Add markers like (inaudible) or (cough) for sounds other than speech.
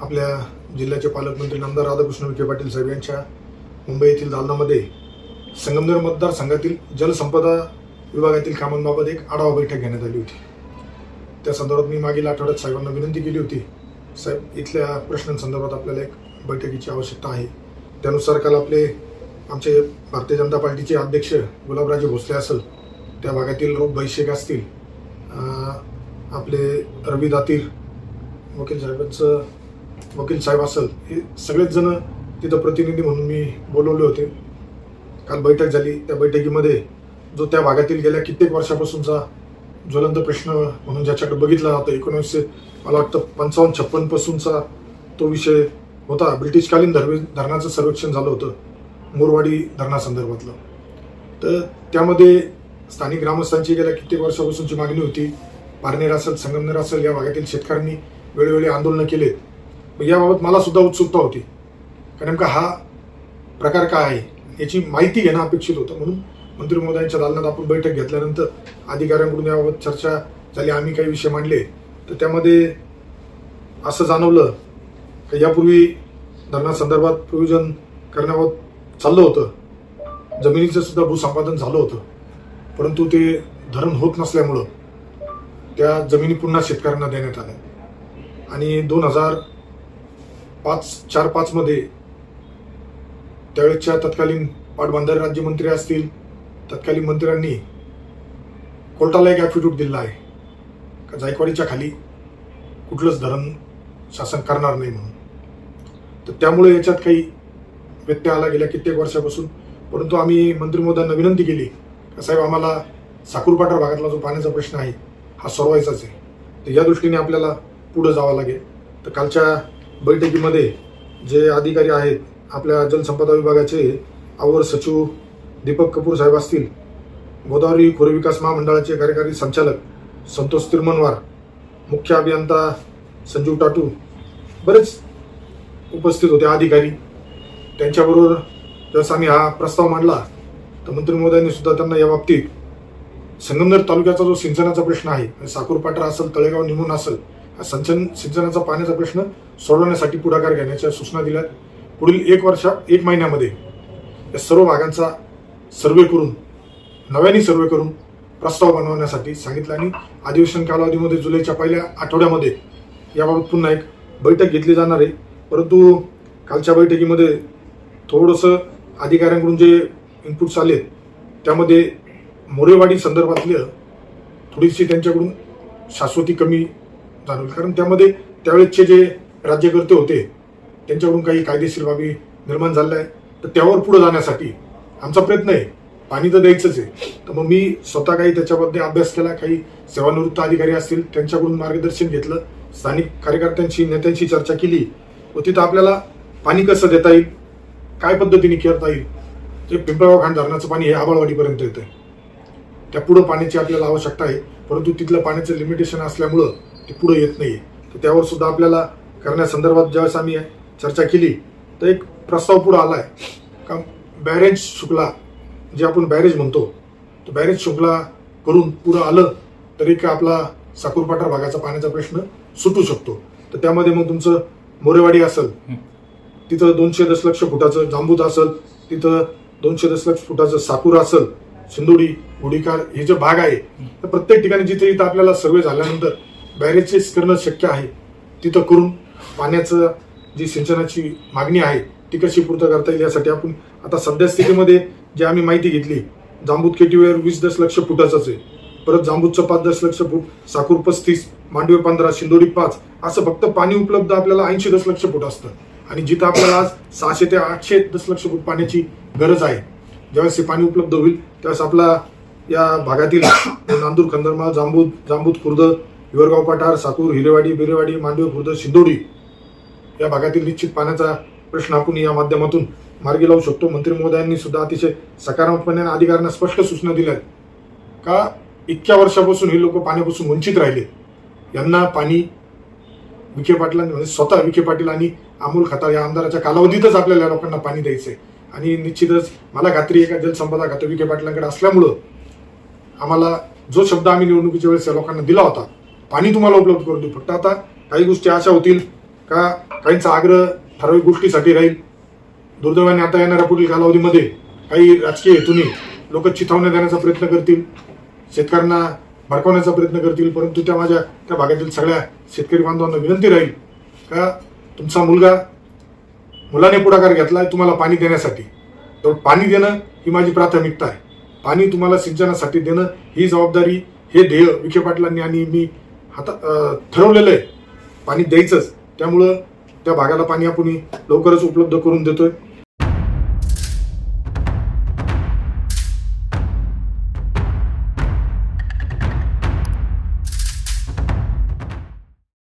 आपल्या जिल्ह्याचे पालकमंत्री नामदार राधाकृष्ण विखे पाटील साहेब यांच्या मुंबई येथील दालनामध्ये संगमनेर मतदारसंघातील जलसंपदा विभागातील कामांबाबत एक आढावा बैठक घेण्यात आली होती. त्या संदर्भात मी मागील आठवड्यात साहेबांना विनंती केली होती. साहेब इथल्या प्रश्नांसंदर्भात आपल्याला एक बैठकीची आवश्यकता आहे. त्यानुसार काल आपले आमचे भारतीय जनता पार्टीचे अध्यक्ष गुलाबराजे भोसले असेल त्या भागातील रोप शेख असतील आपले रवी दातीर वकील साहेबांचं वकील साहेब असेल हे सगळेच जण तिथं प्रतिनिधी म्हणून मी बोलवले होते. काल बैठक झाली. त्या बैठकीमध्ये जो त्या भागातील गेल्या कित्येक वर्षापासूनचा ज्वलंत प्रश्न म्हणून ज्याच्याकडे बघितला जातो एकोणीसशे मला वाटतं पंचावन्न छप्पन पासूनचा तो विषय होता. ब्रिटिशकालीन धर्मे धरणाचं सर्वेक्षण झालं होतं मोरवाडी धरणासंदर्भातलं. तर त्यामध्ये स्थानिक ग्रामस्थांची गेल्या कित्येक वर्षापासूनची मागणी होती. पारनेर असेल संगमनेर असेल या भागातील शेतकऱ्यांनी वेळोवेळी आंदोलनं केलेत. याबाबत मला सुद्धा उत्सुकता होती. का नेमका हा प्रकार काय आहे? याची माहिती घेणं अपेक्षित होतं. म्हणून मंत्री महोदयांच्या दालनात आपण बैठक घेतल्यानंतर अधिकाऱ्यांकडून याबाबत चर्चा झाली. आम्ही काही विषय मांडले. तर त्यामध्ये असं जाणवलं की यापूर्वी धरणासंदर्भात प्रयोजन करण्याबाबत चाललं होतं. जमिनीचं सुद्धा भूसंपादन झालं होतं. परंतु ते धरण होत नसल्यामुळं त्या जमिनी पुन्हा शेतकऱ्यांना देण्यात आल्या. आणि दोन हजार पाच चार पाचमध्ये त्यावेळेच्या तत्कालीन पाटबंधारे राज्यमंत्री असतील तत्कालीन मंत्र्यांनी कोर्टाला एक ॲफिड्यूट दिला आहे. का जायकवाडीच्या खाली कुठलंच धरण शासन करणार नाही म्हणून. तर त्यामुळे याच्यात काही व्यत्यय आला गेल्या कित्येक वर्षापासून. परंतु आम्ही मंत्री महोदयांना विनंती केली का साहेब आम्हाला साकूरपाटा भागातला जो पाण्याचा प्रश्न आहे हा सोडवायचाच आहे. तर या दृष्टीने आपल्याला पुढं जावं लागेल. तर कालच्या बैठकीमध्ये जे अधिकारी आहेत आपल्या जलसंपदा विभागाचे अवर सचिव दीपक कपूर साहेब असतील गोदावरी खोरे विकास महामंडळाचे कार्यकारी संचालक संतोष तिरमनवार मुख्य अभियंता संजीव टाटू बरेच उपस्थित होते अधिकारी. त्यांच्याबरोबर जसं आम्ही हा प्रस्ताव मांडला तर मंत्री महोदयांनी सुद्धा त्यांना या बाबतीत संगमनेर तालुक्याचा जो सिंचनाचा प्रश्न आहे म्हणजे साकूरपाटरा असेल तळेगाव निमून असेल सिंचन सिंचनाचा पाण्याचा प्रश्न सोडवण्यासाठी पुढाकार घेण्याच्या सूचना दिल्या पुढील एक वर्षा एक महिन्यामध्ये या सर्व भागांचा सर्वे करून नव्याने सर्वे करून प्रस्ताव बनवण्यासाठी सांगितलं आणि अधिवेशन कालावधीमध्ये जुलैच्या पहिल्या आठवड्यामध्ये याबाबत पुन्हा एक बैठक घेतली जाणार आहे. परंतु कालच्या बैठकीमध्ये थोडंसं अधिकाऱ्यांकडून जे इनपुट्स आले त्यामध्ये मोरेवाडी संदर्भातलं थोडीशी त्यांच्याकडून शाश्वती कमी जाणवली कारण त्यामध्ये त्यावेळेसचे जे राज्यकर्ते होते त्यांच्याकडून काही कायदेशीर बाबी निर्माण झाल्या आहे तर त्यावर पुढे जाण्यासाठी आमचा प्रयत्न आहे. पाणी तर द्यायचंच आहे. तर मग मी स्वतः काही त्याच्यामध्ये अभ्यास केला काही सेवानिवृत्त अधिकारी असतील त्यांच्याकडून मार्गदर्शन घेतलं स्थानिक कार्यकर्त्यांशी नेत्यांशी चर्चा केली. व तिथं आपल्याला पाणी कसं देता येईल काय पद्धतीने करता येईल ते पिंपळगाव खांड धरणाचं पाणी हे आबाळवाडीपर्यंत येतं त्या पुढं पाण्याची आपल्याला आवश्यकता आहे. परंतु तिथलं पाण्याचं लिमिटेशन असल्यामुळं ते पुढं येत नाही तर त्यावर सुद्धा आपल्याला करण्यासंदर्भात ज्यावेळेस आम्ही चर्चा केली तर एक प्रस्ताव पुढं आला आहे का बॅरेज शुक्ला जे आपण बॅरेज म्हणतो तो बॅरेज शुक्ला करून पुढं आलं तरी का आपला साकूरपाटा भागाचा पाण्याचा प्रश्न सुटू शकतो. तर त्यामध्ये मग तुमचं मोरेवाडी असेल तिथं दोनशे दशलक्ष फुटाचं जांबूत असेल तिथं दोनशे दशलक्ष फुटाचं साकूर असेल सिंदोडी गुढीकार हे जे भाग आहे तर प्रत्येक ठिकाणी जिथे इथं आपल्याला सर्वे झाल्यानंतर बॅरेजेस करणं शक्य आहे तिथं करून पाण्याचं जी सिंचनाची मागणी आहे ती कशी पूर्त करता येईल यासाठी आपण आता सध्या स्थितीमध्ये जी आम्ही माहिती घेतली जांबूत केटीवेअर वीस दशलक्ष फुटाचंच आहे. परत जांबूतचं पाच दशलक्ष फूट साकूर पस्तीस मांडवे पंधरा शिंदोडी पाच असं फक्त पाणी उपलब्ध आपल्याला ऐंशी दशलक्ष फूट असतं. आणि जिथं आपल्याला आज सहाशे ते आठशे दशलक्ष फूट पाण्याची गरज आहे ज्यावेळेस हे पाणी उपलब्ध होईल त्यावेळेस आपला या भागातील (coughs) नांदूर खंदरमाळ जांबूत जांबूत खुर्द हिवरगाव पठार साकूर हिरेवाडी बिरेवाडी मांडवे खुर्द सिंदोडी या भागातील निश्चित पाण्याचा प्रश्न आपण या माध्यमातून मार्गी लावू शकतो. मंत्री महोदयांनी सुद्धा अतिशय सकारात्मकपणे अधिकाऱ्यांना स्पष्ट सूचना दिल्या का इतक्या वर्षापासून हे लोक पाण्यापासून वंचित राहिले? यांना पाणी विखे पाटलांनी म्हणजे स्वतः विखे पाटील आणि अमोल खताळ या आमदाराच्या कालावधीतच आपल्याला या लोकांना पाणी द्यायचंय. आणि निश्चितच मला खात्री आहे का जलसंपदा खातं विखे पाटलांकडे असल्यामुळं आम्हाला जो शब्द आम्ही निवडणुकीच्या वेळेस या लोकांना दिला होता पाणी तुम्हाला उपलब्ध करून देऊ. फक्त आता काही गोष्टी अशा होतील का काहींचा आग्रह ठराविक गोष्टीसाठी राहील. दुर्दैवाने आता येणाऱ्या पुढील कालावधीमध्ये काही राजकीय हेतूने लोक चिथावण्या देण्याचा प्रयत्न करतील. शेतकऱ्यांना भडकवण्याचा प्रयत्न करतील. परंतु त्या माझ्या त्या भागातील सगळ्या शेतकरी बांधवांना विनंती राहील का तुमचा मुलगा मुलाने पुढाकार घेतलाय तुम्हाला पाणी देण्यासाठी. तर पाणी देणं ही माझी प्राथमिकता आहे. पाणी तुम्हाला सिंचनासाठी देणं ही जबाबदारी हे ध्येय विखे पाटलांनी आणि मी आता ठरवलेलं आहे. पाणी द्यायचंच. त्यामुळं त्या भागाला पाणी आपण लवकरच उपलब्ध करून देतोय.